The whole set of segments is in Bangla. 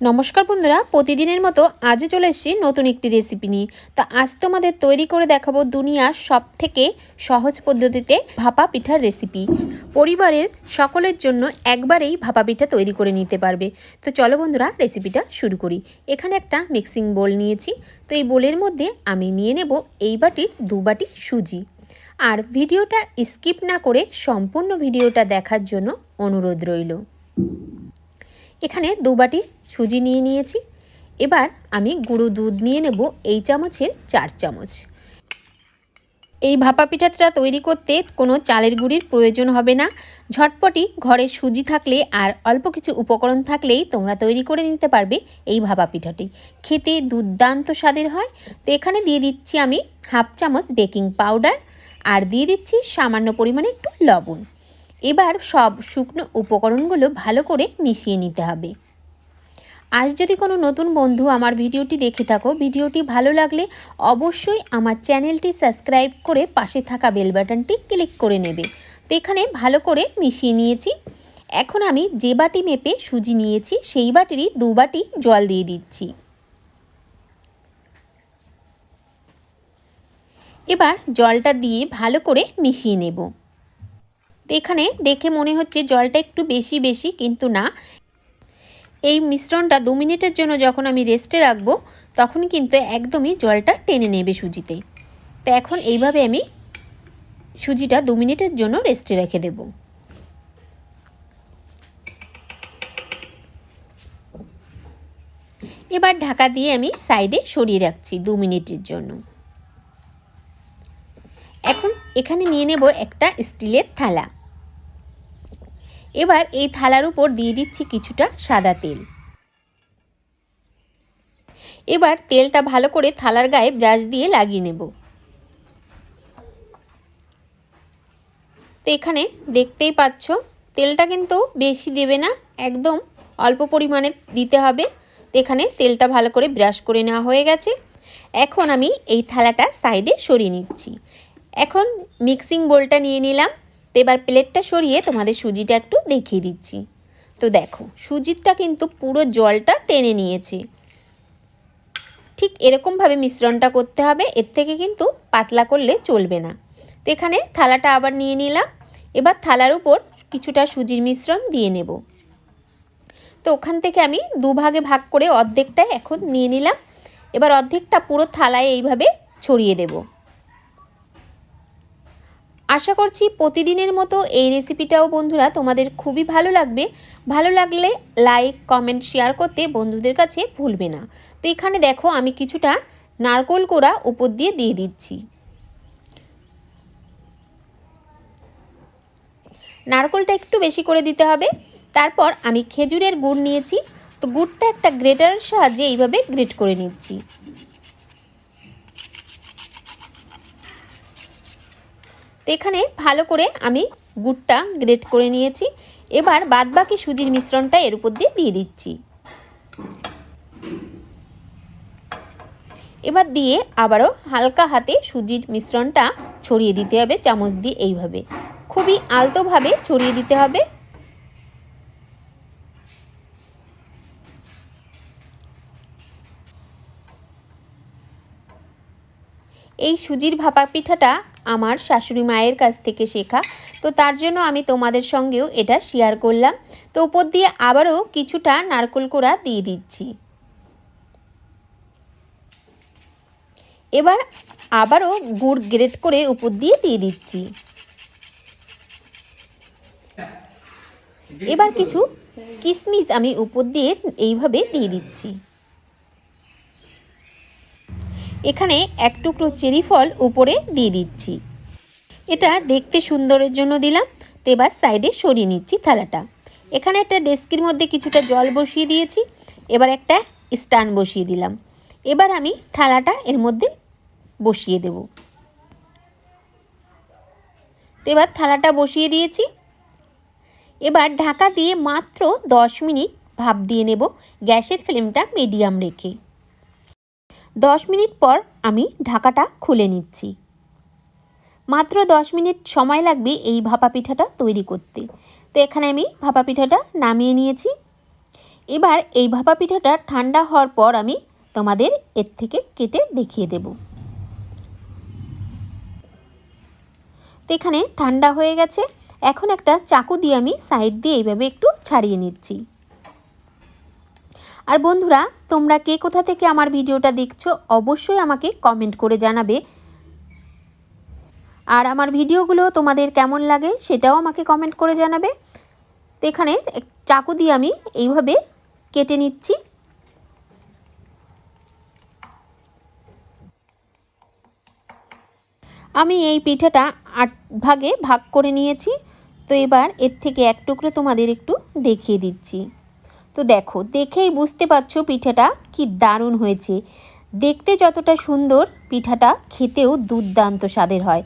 নমস্কার বন্ধুরা, প্রতিদিনের মতো আজও চলে এসেছি নতুন একটি রেসিপি নিয়ে। তো আজ তোমাদের তৈরি করে দেখাবো দুনিয়ার সব থেকে সহজ পদ্ধতিতে ভাপা পিঠার রেসিপি পরিবারের সকলের জন্য একবারেই ভাপা পিঠা তৈরি করে নিতে পারবে। তো চলো বন্ধুরা রেসিপিটা শুরু করি। এখানে একটা মিক্সিং বোল নিয়েছি। তো এই বোলের মধ্যে আমি নিয়ে নেব এই বাটির দু বাটি সুজি। আর ভিডিওটা স্কিপ না করে সম্পূর্ণ ভিডিওটা দেখার জন্য অনুরোধ রইল। এখানে দু বাটি সুজি নিয়ে নিয়েছি। এবার আমি গুঁড়ো দুধ নিয়ে নেব এই চামচের চার চামচ। এই ভাপা পিঠাটা তৈরি করতে কোনো চালের গুঁড়ির প্রয়োজন হবে না। ঝটপটি ঘরে সুজি থাকলে আর অল্প কিছু উপকরণ থাকলেই তোমরা তৈরি করে নিতে পারবে এই ভাপা পিঠাটি। খেতে দুর্দান্ত স্বাদের হয়। তো এখানে দিয়ে দিচ্ছি আমি হাফ চামচ বেকিং পাউডার আর দিয়ে দিচ্ছি সামান্য পরিমাণে একটু লবণ। এবার সব শুকনো উপকরণগুলো ভালো করে মিশিয়ে নিতে হবে। আজ যদি কোনো নতুন বন্ধু আমার ভিডিওটি দেখে থাকো, ভিডিওটি ভালো লাগলে অবশ্যই আমার চ্যানেলটি সাবস্ক্রাইব করে পাশে থাকা বেল বাটনটি ক্লিক করে নেবে। তো এখানে ভালো করে মিশিয়ে নিয়েছি। এখন আমি যে বাটি মেপে সুজি নিয়েছি, সেই বাটিরই দু বাটি জল দিয়ে দিচ্ছি। এবার জলটা দিয়ে ভালো করে মিশিয়ে নেব। এখানে দেখে মনে হচ্ছে জলটা একটু বেশি বেশি, কিন্তু না। এই মিশ্রণটা দু মিনিটের জন্য যখন আমি রেস্টে রাখব, তখন কিন্তু একদমই জলটা টেনে নেবে সুজিতে। তো এখন এইভাবে আমি সুজিটা দু মিনিটের জন্য রেস্টে রেখে দেব। এবার ঢাকা দিয়ে আমি সাইডে সরিয়ে রাখছি দু মিনিটের জন্য। এখন নিয়ে নেব একটা স্টিলের থালা। এবার এই থালার উপর দিয়ে দিচ্ছি কিছুটা সাদা তেল। এবার তেলটা ভালো করে থালার গায়ে ব্রাশ দিয়ে লাগিয়ে নেব। তো এখানে দেখতেই পাচ্ছ, তেলটা কিন্তু বেশি দেবে না, একদম অল্প পরিমাণে দিতে হবে। তো এখানে তেলটা ভালো করে ব্রাশ করে নেওয়া হয়ে গেছে। এখন আমি এই থালাটা সাইডে সরিয়ে নিচ্ছি। এখন মিক্সিং বোলটা নিয়ে নিলাম। তো এবার প্লেটটা সরিয়ে তোমাদের সুজিটা একটু দেখিয়ে দিচ্ছি। তো দেখো সুজিটা কিন্তু পুরো জলটা টেনে নিয়েছে। ঠিক এরকমভাবে মিশ্রণটা করতে হবে, এর থেকে কিন্তু পাতলা করলে চলবে না। তো এখানে থালাটা আবার নিয়ে নিলাম। এবার থালার উপর কিছুটা সুজির মিশ্রণ দিয়ে নেব। তো ওখান থেকে আমি দুভাগে ভাগ করে অর্ধেকটা এখন নিয়ে নিলাম। এবার অর্ধেকটা পুরো থালায় এইভাবে ছড়িয়ে দেবো। আশা করছি প্রতিদিনের মতো এই রেসিপিটাও বন্ধুরা তোমাদের খুবই ভালো লাগবে। ভালো লাগলে লাইক কমেন্ট শেয়ার করতে বন্ধুদের কাছে ভুলবে না। তো এখানে দেখো আমি কিছুটা নারকোল কোড়া উপর দিয়ে দিয়ে দিচ্ছি। নারকোলটা একটু বেশি করে দিতে হবে। তারপর আমি খেজুরের গুড় নিয়েছি। তো গুড়টা একটা গ্রেটারের সাহায্যে এইভাবে গ্রেট করে নিচ্ছি। তো এখানে ভালো করে আমি গুড়টা গ্রেট করে নিয়েছি। এবার বাদবাকি সুজির মিশ্রণটা এর উপর দিয়ে দিয়ে দিচ্ছি। এবার দিয়ে আবারও হালকা হাতে সুজির মিশ্রণটা ছড়িয়ে দিতে হবে, চামচ দিয়ে এইভাবে। খুবই আলতোভাবে ছড়িয়ে দিতে হবে। এই সুজির ভাপা পিঠাটা আমার শাশুড়ি মায়ের কাছ থেকে শেখা। তো তার জন্য আমি তোমাদের সঙ্গেও এটা শেয়ার করলাম। তো উপর দিয়ে আবারও কিছুটা নারকোল কোড়া দিয়ে দিচ্ছি। এবার আবারও গুড় গ্রেট করে উপর দিয়ে দিয়ে দিচ্ছি। এবার কিছু কিশমিশ আমি উপর দিয়ে এইভাবে দিয়ে দিচ্ছি। এখানে এক টুকরো চেরি ফল উপরে দিয়ে দিচ্ছি। এটা দেখতে সুন্দরের জন্য দিলাম, তো এবার সাইডে সরিয়ে নিচ্ছি থালাটা। এখানে একটা ডেস্কির মধ্যে কিছুটা জল বসিয়ে দিয়েছি, এবার একটা স্টান বসিয়ে দিলাম। এবার আমি থালাটা এর মধ্যে বসিয়ে দেব। তো এবার থালাটা বসিয়ে দিয়েছি। এবার ঢাকা দিয়ে মাত্র দশ মিনিট ভাপ দিয়ে নেব, গ্যাসের ফ্লেমটা মিডিয়াম রেখে। দশ মিনিট পর আমি ঢাকাটা খুলে নিচ্ছি। মাত্র দশ মিনিট সময় লাগবে এই ভাপা পিঠাটা তৈরি করতে। তো এখানে আমি ভাপা পিঠাটা নামিয়ে নিয়েছি। এবার এই ভাপা পিঠাটা ঠান্ডা হওয়ার পর আমি তোমাদের এর থেকে কেটে দেখিয়ে দেব। তো এখানে ঠান্ডা হয়ে গেছে। এখন একটা চাকু দিয়ে আমি সাইড দিয়ে এইভাবে একটু ছাড়িয়ে নিচ্ছি। আর বন্ধুরা, তোমরা কে কোথা থেকে আমার ভিডিওটা দেখছ, অবশ্যই আমাকে কমেন্ট করে জানাবে। আর আমার ভিডিওগুলো তোমাদের কেমন লাগে, সেটাও আমাকে কমেন্ট করে জানাবে। তো এখানে চাকু দিয়ে আমি এইভাবে কেটে নিচ্ছি। আমি এই পিঠাটা আট ভাগে ভাগ করে নিয়েছি। তো এবার এর থেকে এক টুকরো তোমাদের একটু দেখিয়ে দিচ্ছি। তো দেখো, দেখেই বুঝতে পারছ পিঠাটা কি দারুণ হয়েছে। দেখতে যতটা সুন্দর, পিঠাটা খেতেও দুর্দান্ত স্বাদের হয়।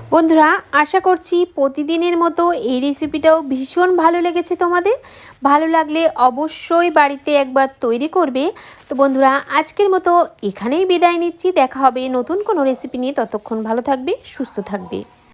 বন্ধুরা, আশা করছি প্রতিদিনের মতো এই রেসিপিটাও ভীষণ ভালো লেগেছে তোমাদের। ভালো লাগলে অবশ্যই বাড়িতে একবার তৈরি করবে। তো বন্ধুরা, আজকের মতো এখানেই বিদায় নিচ্ছি। দেখা হবে নতুন কোনো রেসিপি নিয়ে। ততক্ষণ ভালো থাকবে, সুস্থ থাকবে।